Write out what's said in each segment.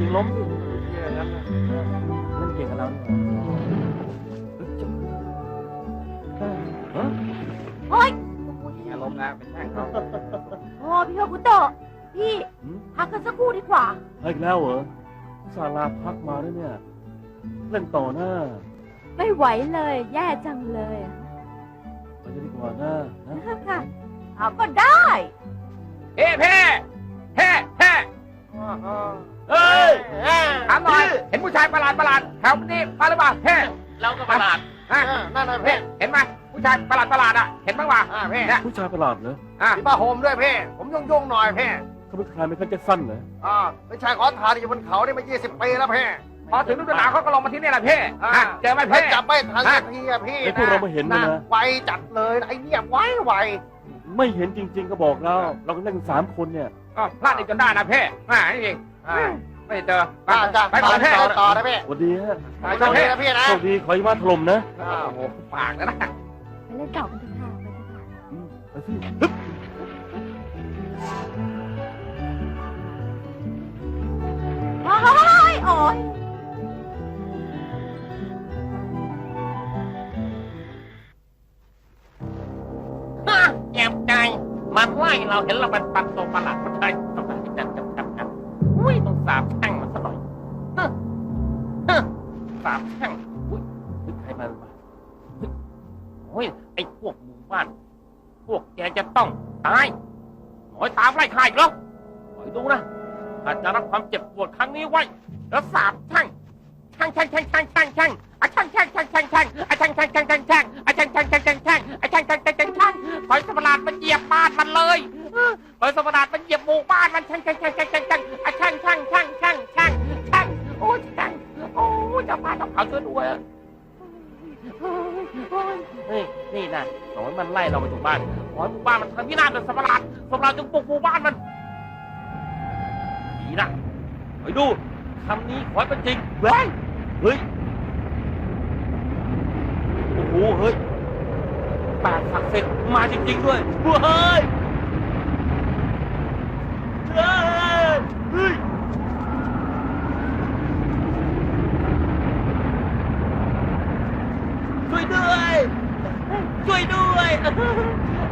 จริงล้มสิเชื่องั้นนะเออเล่นเก่งกับเราเนี่ยเฮ้ยอ๊ยอย่าล้มนะเป็นแช่งเขาโอ้พี่โอคุโตะพี่ พักกันสักครู่ดีกว่าเฮ้ยอีกแล้วเหรอสาลาพักมาด้วยเนี่ย เล่นต่อหน้า ไม่ไหวเลย แย่จังเลยไปจะดีกว่าหน้านะค่ะเอาก็ได้เฮ้เพ่ เฮ้ยถามหน่อยเห็นผู้ชายประหลาดประหลาดแถวนี้มาหรือเปล่าเฮ้เราก็ประหลาดฮะนั่นนะเพ่เพ่เห็นไหมผู้ชายประหลาดประหลาดอะเห็นบ้างป่ะอ่าเพ่เนี่ยผู้ชายประหลาดเหรออะมีผ้าห่มด้วยเพ่ผมยุ่งยุ่งๆหน่อยเพ่เขาเป็นใครไม่เขาจะสั้นเหรออ่าเป็นชายขอทานอยู่บนเขานี่มา20ปีแล้วเพ่พอถึงฤดูหนาวเขาก็ลงมาที่นี่แหละเพ่อ่าฮะเจอไหมไม่เพ่จับไม่ทันสักทีอะพี่ไอ้พวกเราไม่เห็นมันนะไวจัดเลยนะไอ้เนี่ยไวไวไม่เห็นจริง ๆ ก็บอกแล้วเราก็เล่นกันสามคนเนี่ย ก็พลาดอีกจนได้นะเพ่อ่านี่เองอ่าไม่เจอไปจ้าจ้าไปก่อนเพ่ต่อต่อนะเพ่สวัสดีฮะไปโชคดีนะพี่นะโชคดีขอให้มาถล่มนะอ่าโอ้โหปากแล้วนะไปเล่นเก่ากันเถอะค่ะไปเถอะค่ะอืมไปสิฮึบ เราเห็นเราเป็นปันตัวประหลาดมันใช่ต้องการที่จะจับจับจับอุ้ยต้องสาบแช่งมันซะหน่อยฮึฮึสาบแช่งอุ้ยใครมาบ้างโอ้ยไอ้พวกหมู่บ้าน พวกแกจะต้องตายหน่อยตามไล่ข่ายหรอคอยดูนะอาจจะรับความเจ็บปวดครั้งนี้ไว้ แล้วสาบแช่งแช่งแช่งแช่งแช่งแช่งแช่งแช่งแช่งแช่งแช่งแช่งแช่งแช่งแช่ง แช่งแช่งแช่งแช่งแช่งแช่งแช่งอะแช่งแช่งแช่งแช่งแช่งปล่อยสมราดมันเหยียบบ้านมันเลยปล่อยสมราดมันเหยียบหมู่บ้านมันแช่งแช่งแช่งแช่งแช่งแช่งอะแช่งแช่งแช่งแช่งแช่งแช่งโอ้แช่งโอ้เจะมาต้องเผาช่วยด้วยเฮ้ยนี่นะหนอยมันไล่เราไปถึงบ้านหอยหมู่บ้านมันทำพินาศเลยสมราดสมราดจึงปลุกหมู่บ้านมันดีนะไปดูคำนี้ขอให้เป็นจริงเว้ยเฮ้ย โอ้โห เฮ้ย ปากศักดิ์สิทธิ์มาจริงๆด้วยเฮ้ยเฮ้ยเฮ้ยช่วยด้วย ช่วยด้วย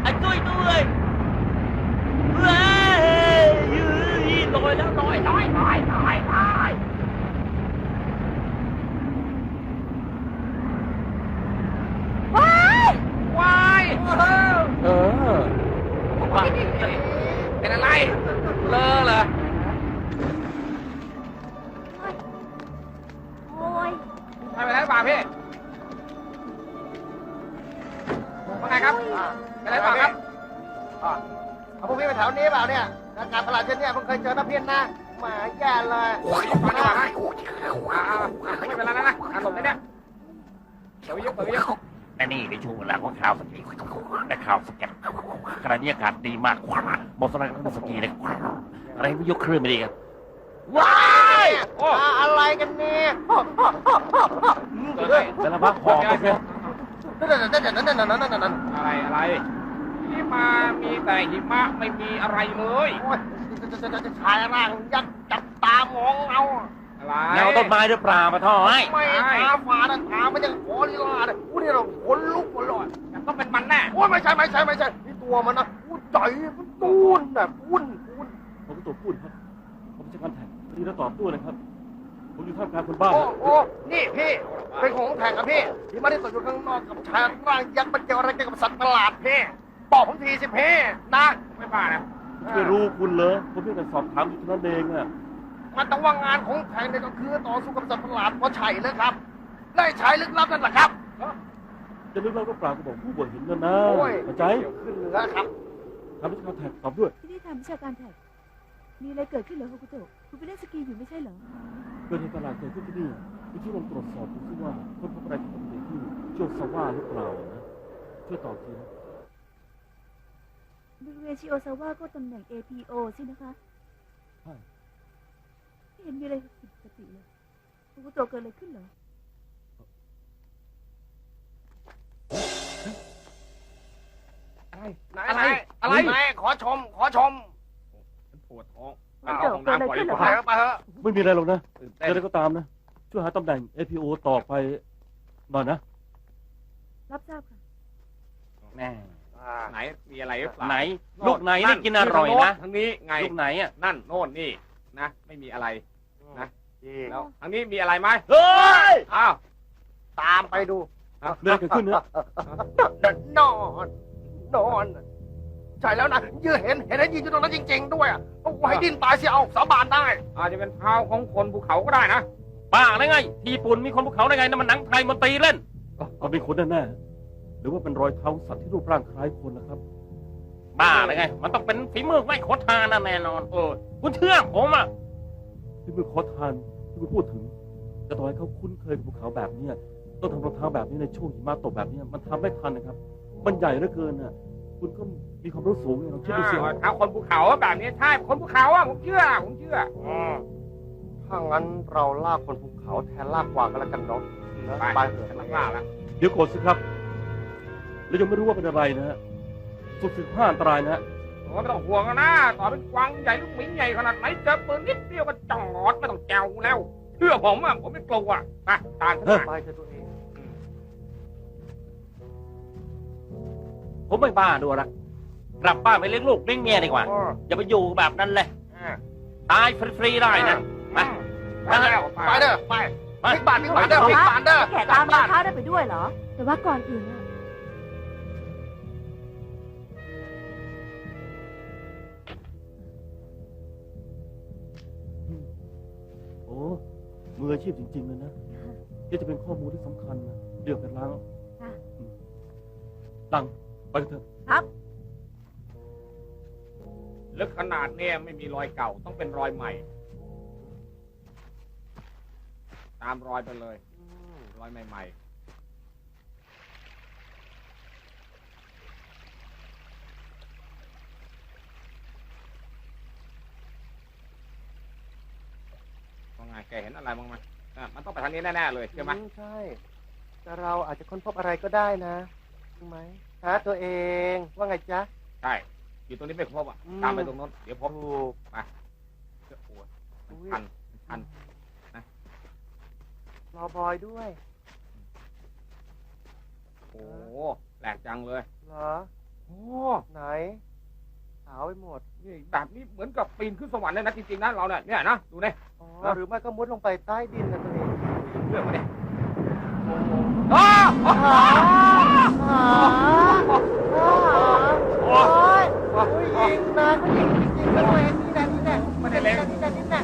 อะช่วยด้วยเฮ้ยยืดลอยแล้วลอยลอยลอยลอยลอย นะหมาแย่เลยมาดีกว่าไม่เป็นไรแล้วนะหลบได้เนี่ยเดี๋ยวยกเดี๋ยวไปยกและนี่ในช่วงเวลาของข่าวสกีและข่าวสเก็ตขณะนี้อากาศดีมากเหมาะสำหรับนักสกีเลยอะไรไม่ยกเคลื่นไม่ดีกันว้ายอะไรกันเนี่ยเกิดอะไรแต่ละพักหอมโอเคนั่นนั่นนั่นนั่นนั่นนั่นนั่นอะไรอะไรนี่มามีแต่หิมะไม่มีอะไรเลย ชายร่างยักษ์จับตามองเอาอะไรเงาต้นไม้หรือเปล่ามาท่อไอ้ไม่ตาฝาดตามันยังโอลิลาเลยอุ้ยเราขนลุกหมดเลต้องเป็นมันแน่โอ้ยไม่ใช่ไม่ใช่ไม่ใช่นี่ตัวมันนะอู้ใหญ่มันตูนแบบอ้วนอ้นผมตัวพูดครับ ผมจะการแท็กพอดีแล้ตอบด้วยนะครับ ผมอยู่ท่ามกลางคนบ้าโอ้โอ้นี่พี่ เป็นของแข่งกับพี่ที่ม่ได้ตกอยู่ข้างนอกกับชายร่างยักษ์มันเกี่ยวอะไรกับสัตว์ประหลาดพี่บอกผมทีสิพี่นะไม่บ้านะ ไม่รู้คุณเหรอผมเพียงแต่สอบถามอยู่เท่านั้นเองอะมันต้องว่างานของแข่งเนี่ยก็คือต่อสู้กับสัตว์ประหลาดเพราะชัยเลยครับได้ชัยลึกลับนั่นแหละครับจะนึกเล่าก็เปล่าก็บอกผู้บ่นเห็นกันนะโอ้ยเข้าใจเดี๋ยวขึ้นเหนือครับทำให้การแท็กตอบด้วยที่นี่ทำวิชาการแท็กมีอะไรเกิดขึ้นเหรอฮุกุโตะคุณไปเล่นสกีอยู่ไม่ใช่เหรอเกิดเหตุประหลาดเกิดขึ้นที่นี่วิธีลองตรวจสอบดูซิว่าคนพบอะไรผิดปกติที่โจซาว่าหรือเปล่านะช่วยตอบทีนะ บริเวณชิโอซาวะก็ตำแหน่ง APO สินะคะ ใช่ไม่เห็นมีอะไรผิดปกติเลยฮุกุโตะเกิดอะไรขึ้นเหรออะไร อะไร ไหนขอชม ขอชมฉันปวดท้องอ้าวเอาของน้ำก่อนดีกไปว่าเถอะไปเถอะไม่มีอะไรหรอกนะตื่นอะเต้นไรก็ตามนะ ช่วยหาตำแหน่ง APO ต่อไปหน่อยนะ รับทราบค่ะแน่ อ่าไหนมีอะไรหรือเปล่าไหน ลูกไหนนี่กินอร่อยนะทางนี้ไงลูกไหนอะนั่นโน่นนี่นะไม่มีอะไรนะนี่แล้วทางนี้มีอะไรไหมเฮ้ยอ้าวตามไปดูเอาเรื่องเกิดขึ้นนะเดินนอนนอนใช่แล้วนะยืนเห็นเห็นแล้วยืนอยู่ตรงนั้นจริง ๆ ด้วยอะโอ้โหให้ดิ้นตายเสียเอาสาบานได้ อาจจะเป็นเท้าของคนภูเขาก็ได้นะบ้าได้ไงที่ญี่ปุ่นมีคนภูเขาได้ไงนั่นมันหนังไทยมันตีเล่นมันเป็นคนแน่ๆ หรือว่าเป็นรอยเท้าสัตว์ที่รูปร่างคล้ายคนนะครับ บ้าได้ไง มันต้องเป็นฝีมือไม่โคตรทานนะแน่นอนเออคุณเชื่อผมอะที่มือขอทานที่คุณพูดถึงจะต่อให้เขาคุ้นเคยกับภูเขาแบบเนี้ยต้องทำรองเท้าแบบนี้ในช่วงหิมะตกแบบเนี้ยมันทำไม่ทันนะครับ มันใหญ่เหลือเกินน่ะคุณก็มีความรู้สูงลองคิดดูสิเท้าคนภูเขาแบบนี้ใช่คนภูเขาอะผมเชื่อผมเชื่อถ้างั้นเราลากคนภูเขาแทนลากกวางกันแล้วกันเนาะนะไปไปเถอะฉันล่าแล้วเดี๋ยวก่อนสิครับ แล้วยังไม่รู้ว่าเป็นอะไรนะฮะสุดสิบห้าอันตรายนะฮะโอ้ไม่ต้องห่วงนะต่อเป็นกวางใหญ่ลูกหมีใหญ่ขนาดไหนเจอปืนนิดเดียวก็จอดไม่ต้องแจวแล้วเชื่อผมอะผมไม่กลัวไปตามฉันมาไปเถอะตัวเอง ผมไม่บ้าด้วยละกลับบ้านไปเลี้ยงลูกเลี้ยงเมียดีกว่าอ๋ออย่าไปอยู่แบบนั้นเลยอ่าตายฟรีๆได้นะ ไป ไปแล้วไปเด้อไปไปพลิกบานพลิกบานเด้อพลิกบานเด้อแขกตามมาท้าได้ไปด้วยเหรอ แต่ว่าก่อนอื่นน่ะ อ้มืออาชีพจริง ๆ เลยนะนี่จะเป็นข้อมูลที่สำคัญนะเดี๋ยวกันล้างค่ะ อืมลังไปกันเถอะครับ ลึกขนาดเนี้ยไม่มีรอยเก่าต้องเป็นรอยใหม่ ตามรอยไปเลย รอยใหม่ ๆว่าไงแกเห็นอะไรบ้างไหมอะมันต้องไปทางนี้แน่ๆเลยใช่ไหมอืใช่ แต่เราอาจจะค้นพบอะไรก็ได้นะใช่ไหมหาตัวเองว่าไงจ๊ะ ใช่อยู่ตรงนี้ไม่พบอะอืม ตามไปตรงโน้นเดี๋ยวพบถูก ไปเจ้าปวดมันพันมันพัน รอบอยด้วย โอ้โหแปลกจังเลยเหรอ โอ้ ไหนขาวไปหมด นี่แบบนี้เหมือนกับปีนขึ้นสวรรค์เลยนะจริงๆนะเราเนี่ยเนี่ยนะดูเนี่ยอ๋อฮะหรือไม่ก็มุดลงไปใต้ดินนะตัวเองเรื่องมาเนี่ยอ้าหาหาโอ้ยโอ้ยยิงนะเขายิงจริงๆนะตัวเองนี่แหละนี่แหละไม่ได้เล็งนี่แหละนี่แหละ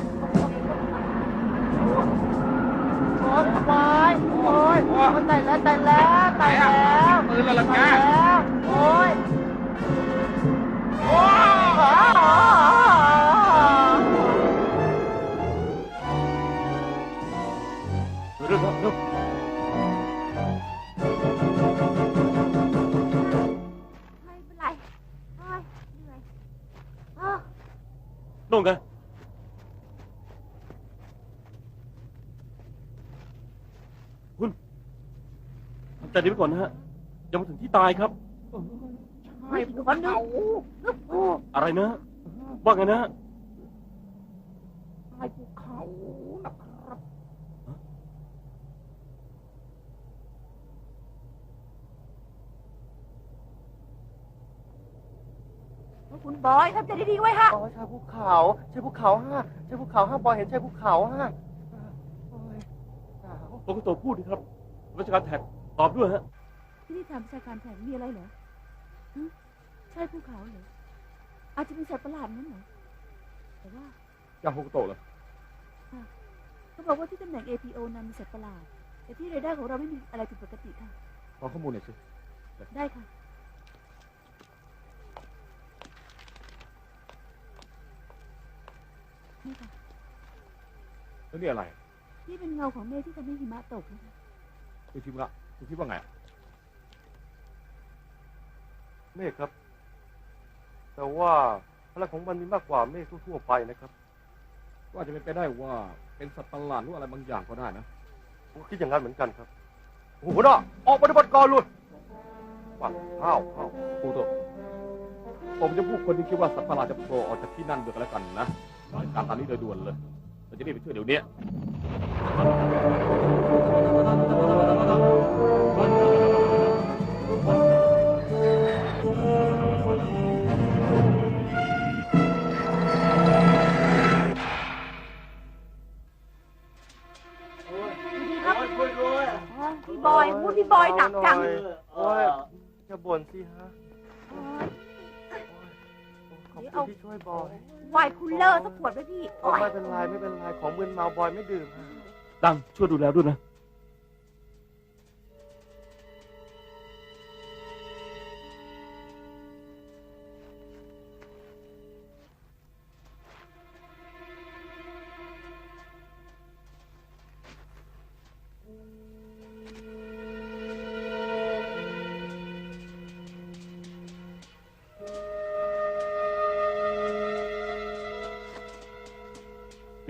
โอ้ยควายโอ้ยโอ้ยตายแล้วตายแล้วตายแล้วปืนแล้วล่ะตาจ้ายแล้วโอ้ย โอ้อ๋อเรื่องครับเรื่องไม่เป็นไรเฮ้ยเหนื่อยอ้าวโน่นไงคุณทำใจดีไว้ก่อนนะฮะยังไม่ถึงที่ตายครับ ไม่พันึกอะไรนะ ว่าไงนะไม่ภูเขานะครับคุณบอยทำใจดีๆไว้ฮะ อ๋อชายภูเขาชายภูเขาฮะชายภูเขาฮะบอยเห็นชายภูเขาฮะโอยหาว ผมก็ตัวพูดดีครับราชการแถบตอบด้วยฮะที่นี่ถามราชการแถบมีอะไรเหรอ ใช่ภูเขาเหรออาจจะเป็นสัตว์ประหลาดงั้นเหรอแต่ว่ายาโฮกุโตะเหรอเขาบอกว่าที่ตำแหน่ง APO นั้นมีสัตว์ประหลาด แต่ที่เรดาร์ของเราไม่มีอะไรผิดปกติค่ะ ขอข้อมูลหน่อยสิ ได้ค่ะ นี่ค่ะ แล้วนี่อะไร นี่เป็นเงาของเมฆที่ทำให้หิมะตกนะคะ คุณคิดว่าคุณคิดว่าไง เมฆครับ แต่ว่าพลังของมันมีมากกว่าเมฆทั่วๆไปนะครับว่าจะเป็นไปได้ว่าเป็นสัตว์ประหลาดหรืออะไรบางอย่างก็ได้นะ ผมก็คิดอย่างนั้นเหมือนกันครับหัวหน้าออกปฏิบัติการเลยปังข้าวข้าวครูโตะผมจะพูดคนที่คิดว่าสัตว์ประหลาดจะโผล่ออกจากที่นั่นเดือกันแล้วกันนะรายการตามนี้โดยด่วนเลยเราจะรีบไปช่วยเดี๋ยวนี้ ของมึนเมาบอยไม่ดื่มฮะดังช่วยดูแลด้วยนะ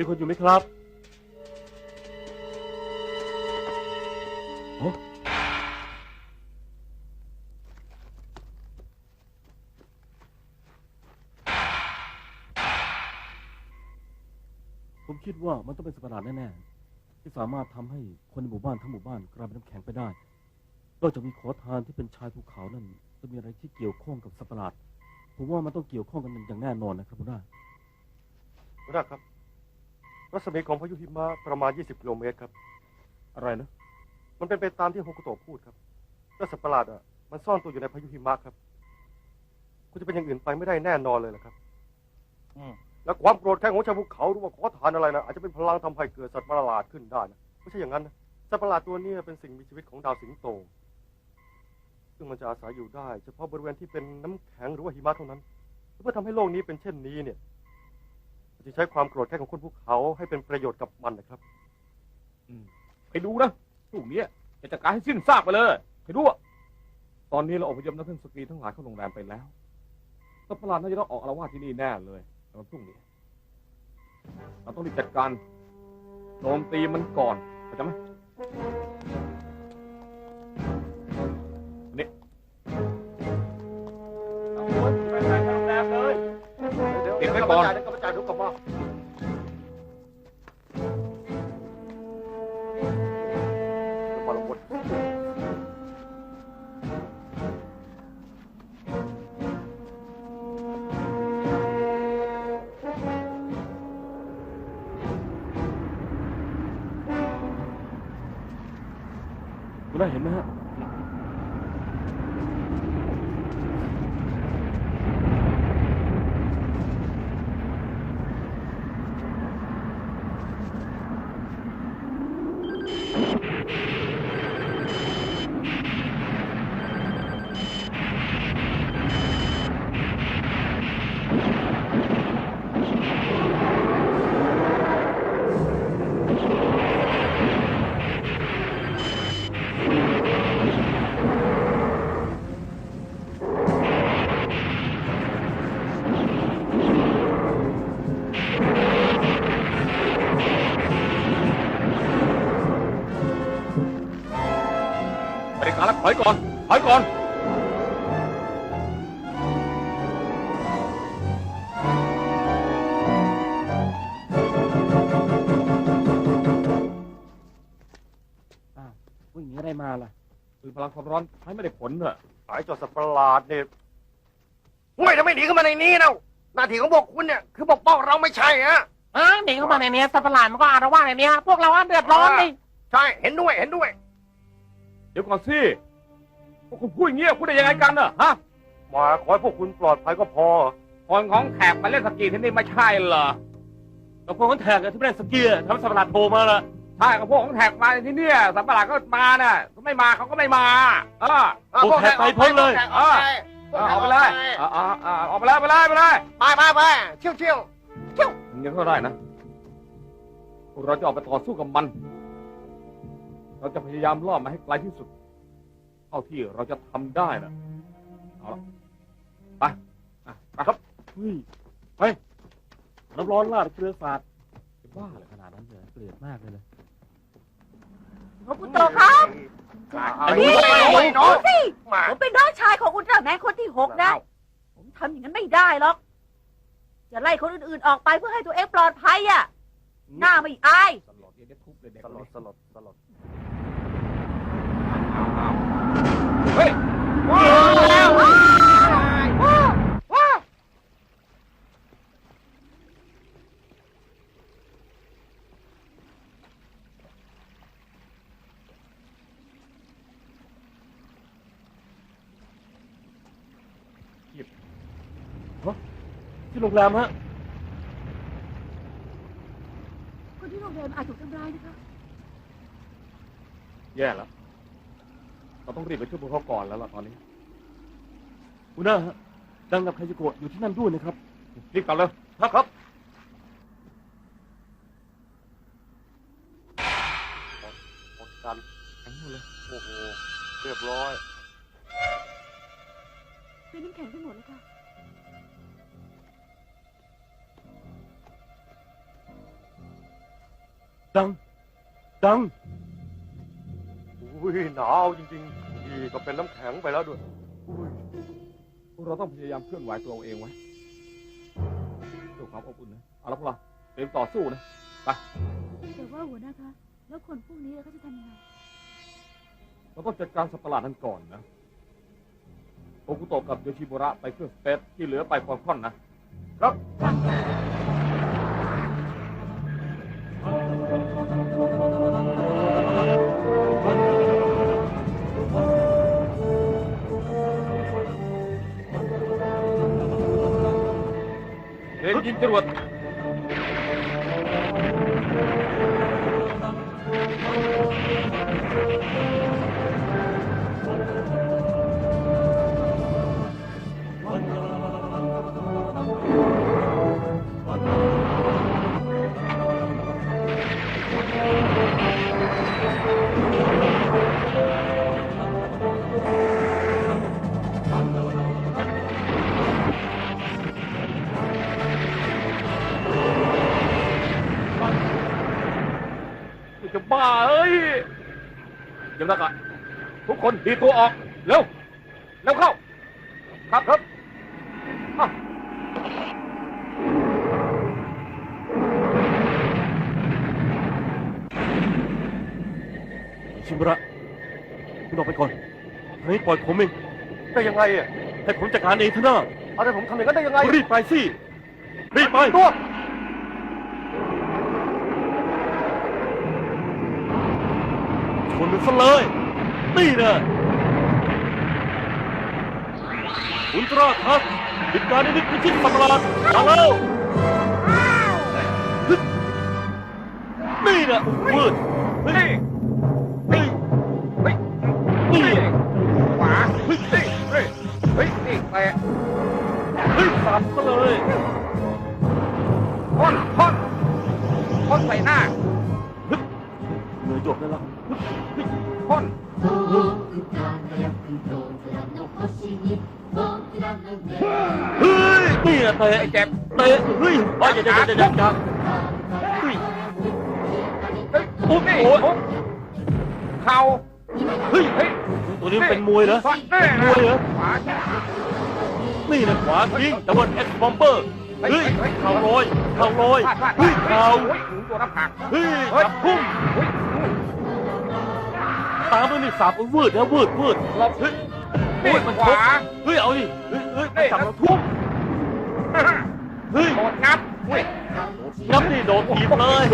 มีคนอยู่ไหมครับโอ้ผมคิดว่ามันต้องเป็นสัตว์ประหลาดแน่ๆที่สามารถทำให้คนในหมู่บ้านทั้งหมู่บ้านกลายเป็นน้ำแข็งไปได้ นอกจากมีขอทานที่เป็นชายภูเขานั่นจะมีอะไรที่เกี่ยวข้องกับสัตว์ประหลาด ผมว่ามันต้องเกี่ยวข้องกันอย่างแน่นอนนะครับคุณน้า หัวหน้าครับ รัศมีของพายุหิมะประมาณ 20 กิโลเมตรครับ อะไรนะ มันเป็นไปตามที่โฮกุโตะพูดครับเจ้าสัตว์ประหลาดอะ มันซ่อนตัวอยู่ในพายุหิมะครับ คุณจะเป็นอย่างอื่นไปไม่ได้แน่นอนเลยนะครับ อืม และความโกรธแค้นของชาวภูเขาหรือว่าขอทานอะไรนะอาจจะเป็นพลังทำให้เกิดสัตว์ประหลาดขึ้นได้นะไม่ใช่อย่างนั้นนะสัตว์ประหลาดตัวเนี้เป็นสิ่งมีชีวิตของดาวสิงโต ซึ่งมันจะอาศัยอยู่ได้ เฉพาะบริเวณที่เป็นน้ำแข็งหรือว่าหิมะเท่านั้น เพื่อทำให้โลกนี้เป็นเช่นนี้เนี่ย จะใช้ความโกรธแค้นของคนภูเขาให้เป็นประโยชน์กับมันนะครับ ไปดูนะลูกเนี้ยจะจัดการให้สิ้นซากไปเลยไปดูอะตอนนี้เราอพยพนักเล่นสกีทั้งหลายเข้าโรงแรมไปแล้วสัตว์ประหลาดน่าจะต้องออกอาละวาดที่นี่แน่เลยในวันพรุ่งนี้ เราต้องรีบจัดการโจมตีมันก่อนเข้าใจไหมอันนี้เอาไว้ไปไปโรงแรมเลยเดี๋ยวเก็บไว้ก่อน เดี๋ย งความร้อนใช้ไม่ได้ผลเนอะหายจอดสัตว์ประหลาดเนี่ยห่วยทำไมหนีเข้ามาในนี้เนาหน้าที่ของพวกคุณเนี่ยคือปกป้องเราไม่ใช่ฮะอ้าวหนีเข้ามาในเนี้ยสัตว์ประหลาดมันก็อารวาสในเนี้ยพวกเราอะเดือดร้อนดิใช่เห็นด้วยเห็นด้วย เดี๋ยวก่อนสิพวกคุณพูดอย่างเงี้ยพูดได้ยังไงกันเนอะฮะมาขอให้พวกคุณปลอดภัยก็พอคนของแขกมาเล่นสกีที่นี่ไม่ใช่เหรอแล้วพวกนั้นแทกกันที่ไม่ได้สกีอะทำสัตว์ประหลาดโทรมาละ ใช่กับพวกของแขกมาที่เนี่ยสัตว์ประหลาดก็มาน่ะถ้าไม่มาเขาก็ไม่มา เออพวกแทกไปพ้นเลย เออเออออกไปเลยเออเออเออออกไปเลยไปเลยไปเลยไปไปไปเชี่ยวเชี่ยวยังก็ได้นะพวกเราจะออกไปต่อสู้กับมัน เราจะพยายามล่อมันให้ไกลที่สุด เท่าที่เราจะทำได้นะเอาละไปอะไปครับเฮ้ยไปน้ำร้อนลาดเกลือสาดจะบ้าเลยขนาดนั้นเลยเกลียดมากเลยนะโอกุโตะครับไอ้นี่โอ้ยน้องสิมาผมเป็นน้องชายของอุลตร้าแมนคนที่หกนะ ผมทำอย่างนั้นไม่ได้หรอก จะไล่คนอื่นๆออกไปเพื่อให้ตัวเองปลอดภัยอะ หน้าไม่อาย สลดเดี๋ยวได้ทุบเลยเด็กสคนลดนี้สลดสลดเฮ้ย ที่โรงแรมฮะ คนที่โรงแรมอาจถูกทำร้ายนะคะ แย่แล้ว เราต้องรีบไปช่วยพวกเขาก่อนแล้วล่ะตอนนี้หัวหน้าฮะดังกับไคจิโกะอยู่ที่นั่นด้วยนะครับ รีบกลับเลยครับครับหมดกันแข็งหมดเลย โอ้โห เรียบร้อย เป็นน้ำแข็งไปหมดเลยค่ะ ดัง ดัง อุ้ยหนาวจริงๆนี่ก็เป็นน้ำแข็งไปแล้วด้วยอุ้ยพวกเราต้องพยายามเคลื่อนไหวตัวเราเองไว้เพื่อความอบอุ่นนะเอาละพวกเราเตรียมต่อสู้นะแต่ว่าหัวหน้าคะแล้วคนพวกนี้เขาจะทำยังไงเราต้องจัดการสัตว์ประหลาดนั้นก่อนนะโอกุโตะกับโยชิบุระไปเครื่องสเปซที่เหลือไปฟอนคอนนะครับ ರಾಜ್ಯದಲ್ಲಿರುವ เรียนยิงจรวดจะบ้าเอ้ยยังไงกันทุกคนดีตัวออก เร็ว เร็วเข้า ครับครับอะชิมุระคุณออกไปก่อนทางนี้ปล่อยผมเองได้ยังไงอะให้ผมจัดการเองเถอะนะเอาแต่ผมทำอย่างนั้นได้ยังไงรีบไปสิรีบไป ตัว ชนมันซะเลย นี่นะอุลตร้าทัสดิการนิดพิชิตสัตว์ประหลาดมาแล้วฮึดนี่นะวืดเฮ้ยเฮ้ยเฮ้ยนี่ขวาเฮ้ยเฮ้ยเฮ้ยเฮ้ยนี่แตะเฮ้ยสับซะเลย เตะไอ้เจ็บเตะเฮ้ยอ๋ออย่าอย่าอย่าอย่าอย่าเฮ้ยเฮ้ยโอ้นี่โหทุบเข่าเฮ้ยเฮ้ยตัวนี้เป็นมวยเหรอมวยเหรอนี่นะขวาทิ้งแต่ว่าเอ็กซ์บอมเบอร์เฮ้ยเข่าลอยเข่าลอยเฮ้ยเข่าเฮ้ยหนุนตัวหน้าผากเฮ้ยเฮ้ยจับพุ่มเฮ้ยตามด้วยนี่สาบวืดนะวืดวืดหลบเฮ้ยโอ้ยมันขวาเฮ้ยเอาดิเฮ้ยเฮ้ยมันจับเราทุ่ม โดดงับอุ้ยงับนี่โดดถีบเลย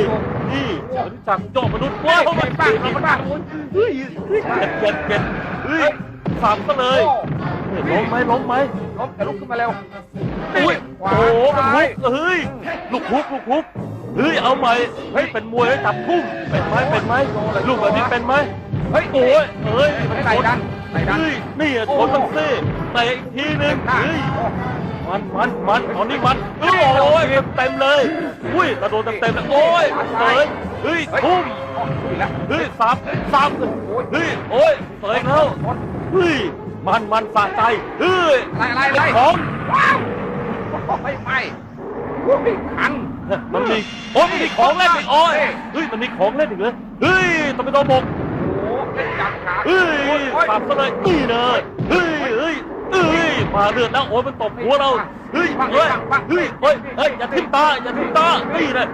นี่ฉันรู้จักโจมนุษย์ว้าวมันบ้าถีงบบ้างเฮ้ยเจ็บเจ็บเฮ้ยสามซะเลยเฮ้ยล้มไหมล้มไหมล้มแต่ลุกขึ้นมาเร็วอุ้ยขวาโอ้โหมันซ้าลุยกเฮ้ยลูกคุกลูกคุกเฮ้ยเอาใหม่เฮ้ยเป็นมวยแล้วจับทุ่มเป็นไหมเป็นไหมลูกแบบนี้เป็นไหมเฮ้ยโอ้ยเฮ้ยมันไหนชนดันไหนดันเฮ้ยนี่อะชนมันสิเตะอีกทีนึงหน้าเฮ้ย มันมันมันตอนนี้มันโอ้ยเต็มเลย อุ้ยกระโดดเต็มๆเลยโอ้ยเฮ้ยเฮ้ยทุ่มอุ้ยแล้วเฮ้ยซับซับเฮ้ยโอ้ยเตะแล้วเฮ้ยมันมันสะใจเฮ้ยอะไรอะไรอะไรของว้าวไม่ไม่อุ้ยคันมันมีโอ้ยมันมีของเล่นอีกโอ้ยเฮ้ยมันมีของเล่นอีกเลยเฮ้ยต้องไปโดนบกโอ้เล่นจับขาเฮ้ยโอ้ยสับซะเลยนี่เลยเฮ้ยเฮ้ย เฮ้ยมาเลือดแล้วโอ้ยมันตบหัวเรา เฮ้ย เฮ้ย เฮ้ย เฮ้ย เฮ้ย อย่าทิ่มตา อย่าทิ่มตา นี่เลย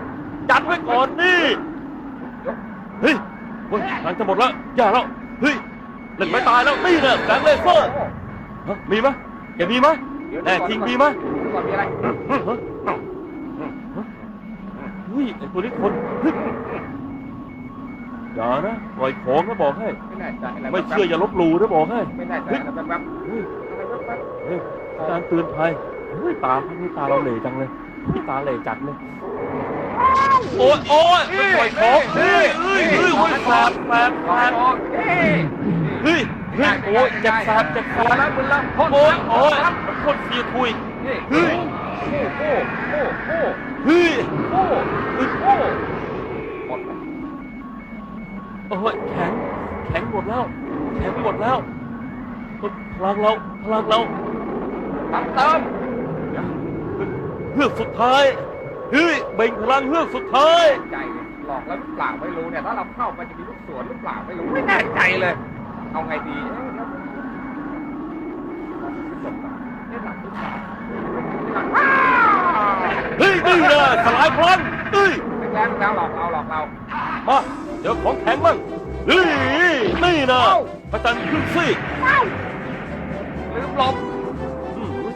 จัดไว้ก่อนนี่ เฮ้ยเฮ้ยทางจะหมดแล้ว อย่าแล้ว เฮ้ยเล่นไม่ตายแล้ว นี่เลยแสงเลเซอร์ฮะมีไหมแกมีไหมแน่จริงมีไหมดูก่อนมีอะไรฮะฮะเฮ้ยไอ้ตัวนี้คนเฮ้ยอย่านะปล่อยของนะบอกให้ไม่แน่ใจอะไรไม่เชื่ออย่าลบหลู่นะบอกให้ ไม่แน่ใจอะไรแป๊บเฮ้ยๆอะไรแป๊บเฮ้ยอาจารย์เตือนภัยเฮ้ยตาพี่ตาเราเหล่จังเลยพี่ตาเหล่จัดเลยโอ้ยโอ้ยมันปล่อยของเฮ้ยเฮ้ยเฮ้ยโอ้ยแสบแสบๆแสลองบลองเฮ้ยเฮ้ยเฮ้ยโอ้ยเจ็บแสบเจ็บแสมึนบแล้วมึนแล้วพ่นโอ้ยโอ้ยครับมันคนเสียทุยนี่เฮ้ยโอ้โอ้โอ้เฮ้ยโอ้โอ้โอ้หมดโอ้ยแข็งแข็งหมดแล้วแข็งไปหมดแล้วพลังเราพลังเรา ทำเติมเฮือกสุดท้ายเฮ้ยเบ่งพลังเฮือกสุดท้ายใจเลยหลอกแล้วหรือเปล่าไม่รู้เนี่ยถ้าเราเข้าไปจะมีลูกสวนหรือเปล่าไม่รู้ไม่แน่ใจเลย เอาไงดีเอ๊ะแล้วจบก่อนเอ๊ะหลับหรือเปล่าว้าวเฮ้ยนี่เลยสลายพลังเฮ้ยแรงแล้วหลอกเราหลอกเรามาเดี๋ยวของแข็งบ้างเฮ้ยนี่นะพระจันทร์ครึ่งซีกลืมหลบอืมรู้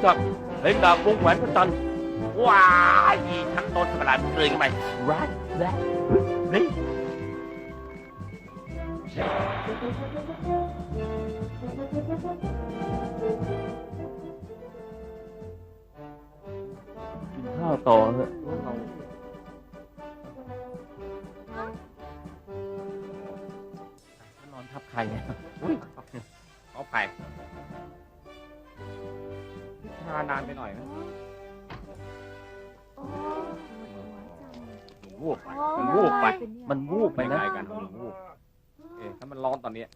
จักเพลงดาบวงแหวนพระจันทร์ว้ายทั้งต้นสลายเลือกันไปรัดแรดนี่กินข้าวต่อเถอะนอนทับใครเนี่ยอุ้ยเอาไป ชานานไปหน่อยนะวูบไปมันวูบไปมันวูบไปไปนะไหนกันหนูวูบเอ๊ะถ้ามันร้อนตอนเนี้ย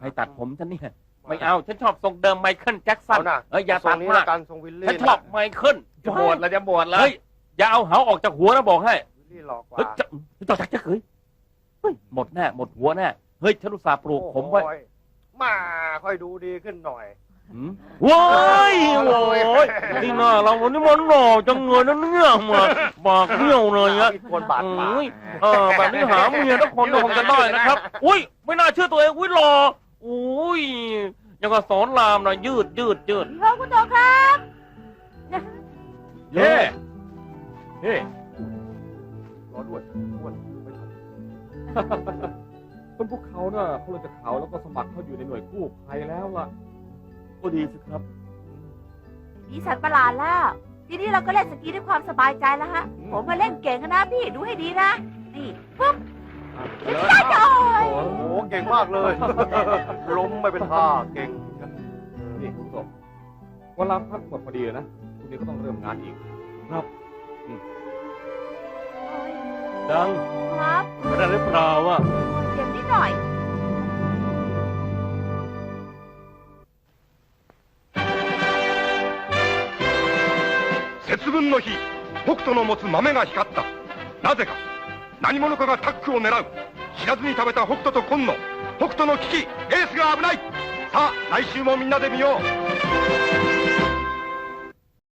ให้ตัดผมฉันเนี่ย ไม่เอา ฉันชอบทรงเดิมไมเคิลแจ็คสันเอาน่ะ เอ้ยอย่าทรตังดนี้มาละกกันทรงวิลลี่ฉันชอบไมเคิลจะบวชแล้วจะบวชแล้วเฮ้ยอย่าเอาเหาออกจากหัวนะบอกให้ วิลลี่หลอกกว่าเฮ้ยจะจะจักจะเขยเฮ้ยหมดแน่หมดหัวแน่เฮ้ยฉันอุตส่าห์ปลูกผมไว้ โอ้ยมาค่อยดูดีขึ้นหน่อย ว้ายโอ้ยนี่หน้าเราวันนี้มันหล่อจังเลยนะเนี่ยมาปากเหี้ยวเลยอะคนบาดปากโอ้ยเออแบบนี้หาเมียทุกคนคงจะได้นะครับ อุ้ยไม่น่าเชื่อตัวเองอุ้ยหล่ออุ้ยยังก็สอนรามนะยืดยืดยืดโยคุณโตครับเฮ้เฮ้รอด้วยอ้วนไม่ทคนพวกเขาน่ะเขาเลยจากเขาแล้วก็สมัครเขาอยู่ในหน่วยกู้ภัยแล้วล่ะ ก็ดีสิครับมีสัตว์ประหลาดแล้ว ทีนี้เราก็เล่นสกีด้วยความสบายใจแล้วฮะ ผมมาเล่นเก่งนะพี่ดูให้ดีนะ นี่ปุ๊บอะจะได้จอยำโอ้โห เก่งมากเลย ล้มไม่เป็นท่า เก่ง นี่คุณผู้ชมเวลาพักหมดพอดีเลยนะพรุ่งนี้ก็ต้องเริ่มงานอีกดังครับไม่ได้หรือเปล่าอะ เจ็บนิดหน่อย の日北斗の持つ豆が光った。なぜか何者かがタッグを狙う。知らずに食べた北斗と紺野北斗の危機エースが危ない。さあ来週もみんなで見よう。